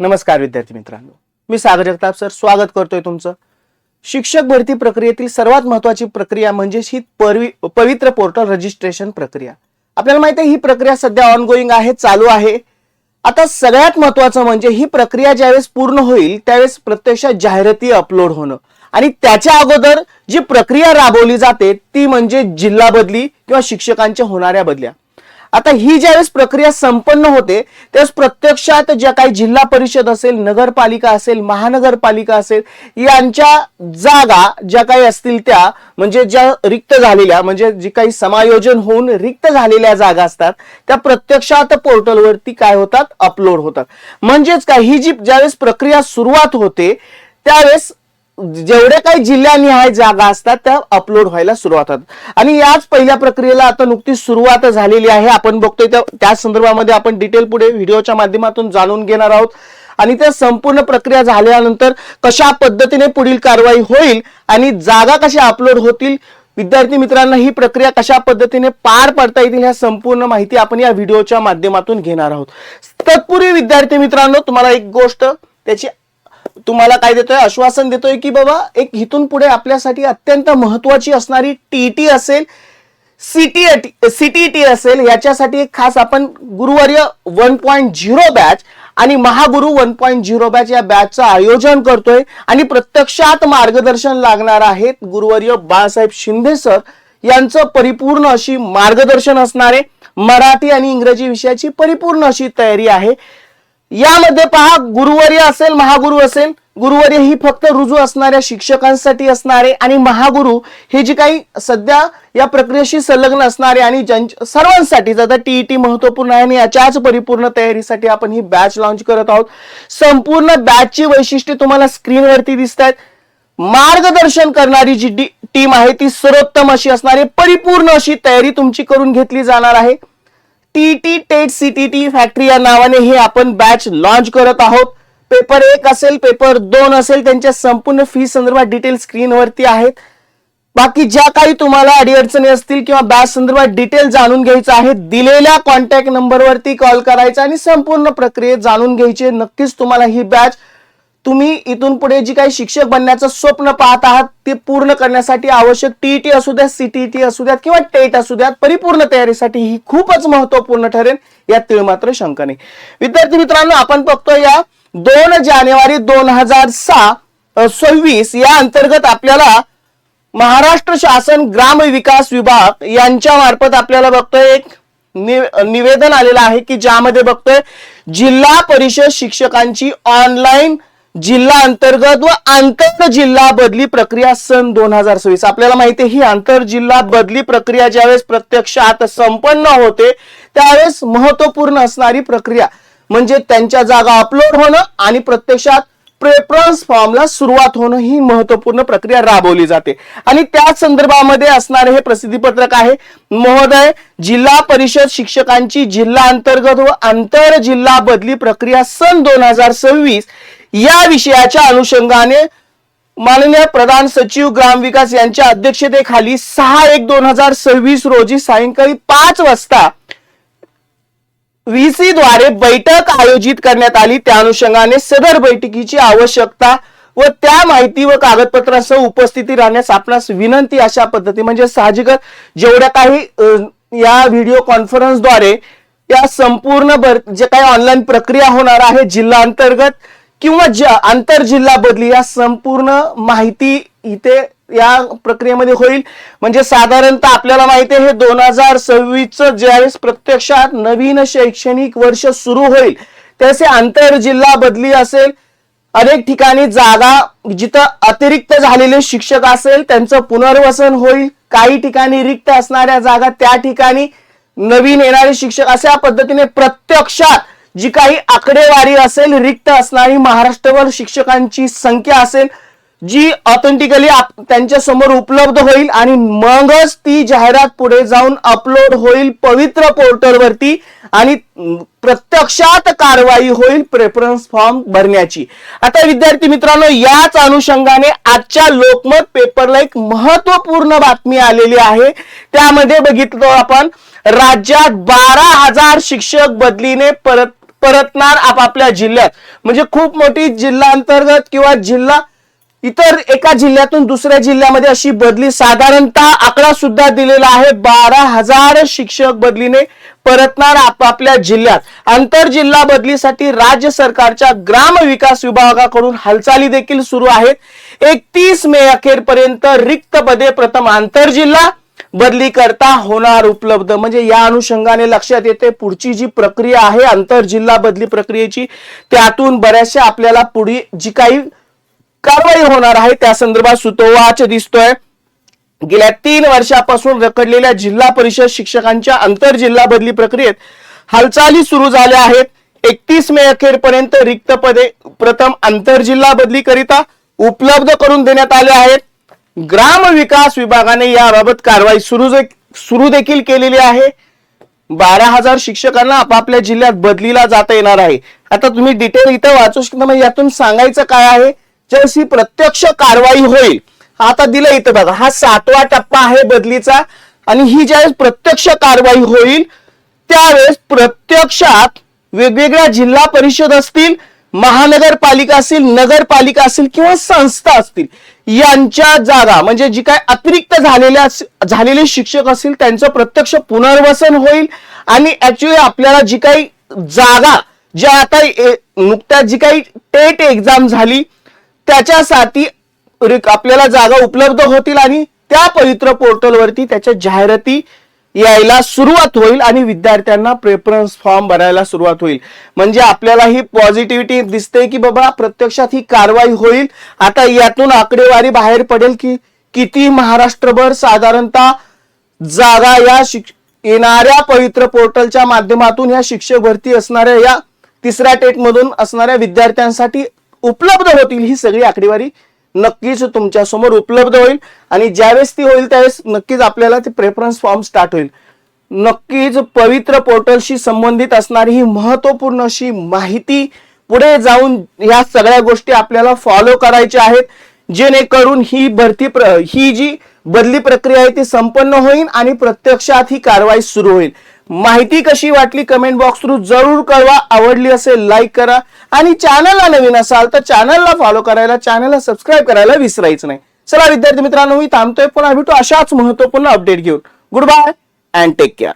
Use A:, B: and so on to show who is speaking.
A: नमस्कार विद्यार्थी मित्रांनो. मी सागर जगताप सर स्वागत करतोय तुमचं. शिक्षक भरती प्रक्रियेतील सर्वात महत्वाची प्रक्रिया म्हणजे ही परवी पवित्र पोर्टल रजिस्ट्रेशन प्रक्रिया. आपल्याला माहिती आहे ही प्रक्रिया सध्या ऑनगोईंग आहे चालू आहे. आता सगळ्यात महत्वाचं म्हणजे ही प्रक्रिया ज्यावेळेस पूर्ण होईल त्यावेळेस प्रत्यक्षात जाहिराती अपलोड होणं. आणि त्याच्या अगोदर जी प्रक्रिया राबवली जाते ती म्हणजे जिल्हा बदली किंवा शिक्षकांच्या होणाऱ्या बदल्या. आता ही ज्यावेळेस प्रक्रिया संपन्न होते त्यावेळेस प्रत्यक्षात ज्या काही जिल्हा परिषद असेल नगरपालिका असेल महानगरपालिका असेल यांच्या जागा ज्या काही असतील त्या म्हणजे ज्या रिक्त झालेल्या म्हणजे जी काही समायोजन होऊन रिक्त झालेल्या जागा असतात त्या प्रत्यक्षात पोर्टलवरती काय होतात? अपलोड होतात. म्हणजेच काय ही जी ज्यावेळेस प्रक्रिया सुरुवात होते त्यावेळेस जेवढे काही जिल्ह्यानिहाय जागा असतात त्या अपलोड व्हायला सुरुवात होतात. आणि याच पहिल्या प्रक्रियेला आता नुकतीच सुरुवात झालेली आहे. आपण बघतोय त्या त्या संदर्भामध्ये आपण डिटेल पुढे व्हिडिओच्या माध्यमातून जाणून घेणार आहोत. आणि त्या संपूर्ण प्रक्रिया झाल्यानंतर कशा पद्धतीने पुढील कारवाई होईल आणि जागा कशा अपलोड होतील विद्यार्थी मित्रांना ही प्रक्रिया कशा पद्धतीने पार पडता येतील ह्या संपूर्ण माहिती आपण या व्हिडिओच्या माध्यमातून घेणार आहोत. तत्पूर्वी विद्यार्थी मित्रांनो तुम्हाला एक गोष्ट त्याची तुम्हाला काय देतोय? आश्वासन देतोय की बाबा एक इथून पुढे आपल्यासाठी अत्यंत महत्वाची असणारी टीटी असेल सीटी सीटीटी असेल याच्यासाठी एक खास आपण गुरुवर्य वन पॉईंट झिरो बॅच आणि महागुरु वन पॉईंट झिरो बॅच या बॅचचं आयोजन करतोय. आणि प्रत्यक्षात मार्गदर्शन लागणार आहेत गुरुवर्य बाळासाहेब शिंदे सर. यांचं परिपूर्ण अशी मार्गदर्शन असणारे मराठी आणि इंग्रजी विषयाची परिपूर्ण अशी तयारी आहे. यामध्ये पहा गुरुवर्य असेल महागुरु असेल. गुरुवर्य ही फक्त रुजू असणाऱ्या शिक्षकांसाठी असणारे आणि महागुरु हे जे काही सध्या या प्रक्रियेशी संलग्न असणारे आणि सर्वांसाठी आता टीईटी महत्त्वपूर्ण आहे आणि याच्याच परिपूर्ण तयारीसाठी आपण ही बॅच लॉन्च करत आहोत. संपूर्ण बॅचची वैशिष्ट्ये तुम्हाला स्क्रीनवरती दिसत आहेत. मार्गदर्शन करणारी जी टीम आहे ती सर्वोत्तम अशी असणारी परिपूर्ण अशी तयारी तुमची करून घेतली जाणार आहे. टीटी टेट सीटीटी फॅक्टरी या नावाने हे आपण बॅच लॉन्च करत आहोत. पेपर एक असेल पेपर दोन असेल त्यांच्या संपूर्ण फी संदर्भात डिटेल स्क्रीनवरती आहेत. बाकी ज्या काही तुम्हाला अडीअडचणी असतील किंवा बॅच संदर्भात डिटेल जाणून घ्यायचं आहे दिलेल्या कॉन्टॅक्ट नंबरवरती कॉल करायचा आणि संपूर्ण प्रक्रियेत जाणून घ्यायचे नक्कीच तुम्हाला ही बॅच तुम्ही इथून पुढे जी काही शिक्षक बनण्याचं स्वप्न पाहत आहात ते पूर्ण करण्यासाठी आवश्यक टीईटी असू द्यात सीटीईटी असू द्यात किंवा टेट असू द्यात परिपूर्ण तयारीसाठी ही खूपच महत्त्वपूर्ण ठरेल यात तिळ मात्र शंका नाही विद्यार्थी मित्रांनो आपण बघतो या दोन जानेवारी दोन हजार सहा सव्वीस या अंतर्गत आपल्याला महाराष्ट्र शासन ग्राम विकास विभाग यांच्या मार्फत आपल्याला बघतोय एक निवेदन आलेलं आहे की ज्यामध्ये बघतोय जिल्हा परिषद शिक्षकांची ऑनलाईन जिल्हा अंतर्गत व आंतर जिल्हा बदली प्रक्रिया सन दोन हजार सव्वीस. आपल्याला माहिती आहे ही आंतर जिल्हा बदली प्रक्रिया ज्यावेळेस प्रत्यक्षात संपन्न होते त्यावेळेस महत्त्वपूर्ण असणारी प्रक्रिया म्हणजे त्यांच्या जागा अपलोड होणं आणि प्रत्यक्षात प्रेफरन्स फॉर्मला सुरुवात होणं ही महत्त्वपूर्ण प्रक्रिया राबवली जाते. आणि त्याच संदर्भामध्ये असणारे हे प्रसिद्धीपत्रक आहे महोदय जिल्हा परिषद शिक्षकांची जिल्हा अंतर्गत व आंतर जिल्हा बदली प्रक्रिया सन दोन हजार सव्वीस या विषयाच्या अनुषंगाने माननीय प्रधान सचिव ग्रामविकास यांच्या अध्यक्षतेखाली सहा एक दोन हजार सव्वीस रोजी सायंकाळी पाच वाजता व्हीसी द्वारे बैठक आयोजित करण्यात आली. त्या अनुषंगाने सदर बैठकीची आवश्यकता व त्या माहिती व कागदपत्रासह उपस्थिती राहण्यास आपणास विनंती अशा पद्धती म्हणजे साहजिकच जेवढ्या काही या व्हिडिओ कॉन्फरन्सद्वारे या संपूर्ण जे काही ऑनलाईन प्रक्रिया होणार आहे जिल्हा अंतर्गत किंवा ज्या आंतर जिल्हा बदली या संपूर्ण माहिती इथे या प्रक्रियेमध्ये होईल. म्हणजे साधारणतः आपल्याला माहिती आहे हे दोन हजार सव्वीसचं ज्यावेळेस प्रत्यक्षात नवीन शैक्षणिक वर्ष सुरू होईल त्याचे आंतर जिल्हा बदली असेल. अनेक ठिकाणी जागा जिथं अतिरिक्त झालेले शिक्षक असेल त्यांचं पुनर्वसन होईल. काही ठिकाणी रिक्त असणाऱ्या जागा त्या ठिकाणी नवीन येणारे शिक्षक अशा पद्धतीने प्रत्यक्षात जी काही आकडेवारी असेल रिक्त असणारी महाराष्ट्रभर शिक्षकांची संख्या असेल जी ऑथेंटिकली त्यांच्यासमोर उपलब्ध होईल आणि मगच ती जाहिरात पुढे जाऊन अपलोड होईल पवित्र पोर्टलवरती आणि प्रत्यक्षात कारवाई होईल प्रेफरन्स फॉर्म भरण्याची. आता विद्यार्थी मित्रांनो याच अनुषंगाने आजच्या लोकमत पेपरला एक महत्त्वपूर्ण बातमी आलेली आहे. त्यामध्ये बघितलं आपण राज्यात बारा हजार शिक्षक बदलीने परत परतणार आपापल्या जिल्ह्यात. म्हणजे खूप मोठी जिल्हा अंतर्गत किंवा जिल्हा इतर एका जिल्ह्यातून दुसऱ्या जिल्ह्यामध्ये अशी बदली साधारणतः आकडा सुद्धा दिलेला आहे. बारा हजार शिक्षक बदलीने परतणार आपापल्या जिल्ह्यात. आंतर जिल्हा बदलीसाठी राज्य सरकारच्या ग्राम विकास विभागाकडून हालचाली देखील सुरू आहेत. एकतीस मे अखेरपर्यंत रिक्त पदे प्रथम आंतरजिल्हा बदली करता होणार उपलब्ध. म्हणजे या अनुषंगाने लक्षात येते पुढची जी प्रक्रिया आहे आंतर जिल्हा बदली प्रक्रियेची त्यातून बऱ्याचशा आपल्याला पुढे जी काही कारवाई होणार आहे त्या संदर्भात सुतोवाच दिसतोय. गेल्या तीन वर्षापासून रखडलेल्या जिल्हा परिषद शिक्षकांच्या आंतर जिल्हा बदली प्रक्रियेत हालचाली सुरू झाल्या आहेत. एकतीस मे अखेरपर्यंत रिक्त पदे प्रथम आंतर जिल्हा बदली करिता उपलब्ध करून देण्यात आले आहेत. ग्राम विकास विभागाने याबाबत कारवाई सुरू सुरू देखील केलेली आहे. बारा हजार शिक्षकांना आपापल्या जिल्ह्यात बदलीला जाता येणार आहे. आता तुम्ही डिटेल इथं वाचू शकता म्हणजे यातून सांगायचं काय आहे? ज्यावेळेस ही प्रत्यक्ष कारवाई होईल आता दिलं इथं बघा हा सातवा टप्पा आहे बदलीचा आणि ही ज्यावेळेस प्रत्यक्ष कारवाई होईल त्यावेळेस प्रत्यक्षात वेगवेगळ्या जिल्हा परिषद असतील महानगरपालिका असेल नगरपालिका असेल किंवा संस्था असतील यांच्या जागा म्हणजे जी काय अतिरिक्त झालेल्या झालेले शिक्षक असतील त्यांचं प्रत्यक्ष पुनर्वसन होईल आणि ऍक्च्युली आपल्याला जी काही जागा ज्या आता नुकत्याच जी काही टेट एक्झाम झाली त्याच्यासाठी आपल्याला जागा उपलब्ध होतील आणि त्या पवित्र पोर्टलवरती त्याच्या जाहिराती यायला सुरुवात होईल आणि विद्यार्थ्यांना प्रेफरन्स फॉर्म भरायला सुरुवात होईल. म्हणजे आपल्याला ही पॉझिटिव्हिटी दिसते की बाबा प्रत्यक्षात ही कारवाई होईल. आता यातून आकडेवारी बाहेर पडेल की किती महाराष्ट्रभर साधारणतः जागा या शिक येणाऱ्या पवित्र पोर्टलच्या माध्यमातून या शिक्षक भरती असणाऱ्या या तिसऱ्या टेट मधून असणाऱ्या विद्यार्थ्यांसाठी उपलब्ध होतील ही सगळी आकडेवारी नक्कीच तुमच्यासमोर उपलब्ध होईल आणि ज्यावेळेस ती होईल त्यावेळेस नक्कीच आपल्याला ते प्रेफरन्स फॉर्म स्टार्ट होईल. नक्कीच पवित्र पोर्टलशी संबंधित असणारी ही महत्त्वपूर्ण अशी माहिती पुढे जाऊन या सगळ्या गोष्टी आपल्याला फॉलो करायच्या आहेत. जेणेकरून ही भरती प्र ही जी बदली प्रक्रिया आहे ती संपन्न होईल आणि प्रत्यक्षात ही कारवाई सुरू होईल. माहिती कशी वाटली कमेंट बॉक्स थ्रू जरूर कळवा. आवडली असेल लाईक करा. आणि चॅनलला नवीन असाल तर चॅनलला फॉलो करायला चॅनलला सबस्क्राईब करायला विसरायचं नाही. चला विद्यार्थी मित्रांनो मी थांबतोय. पुन्हा भेटू अशाच महत्त्वपूर्ण अपडेट घेऊन. Good bye and take care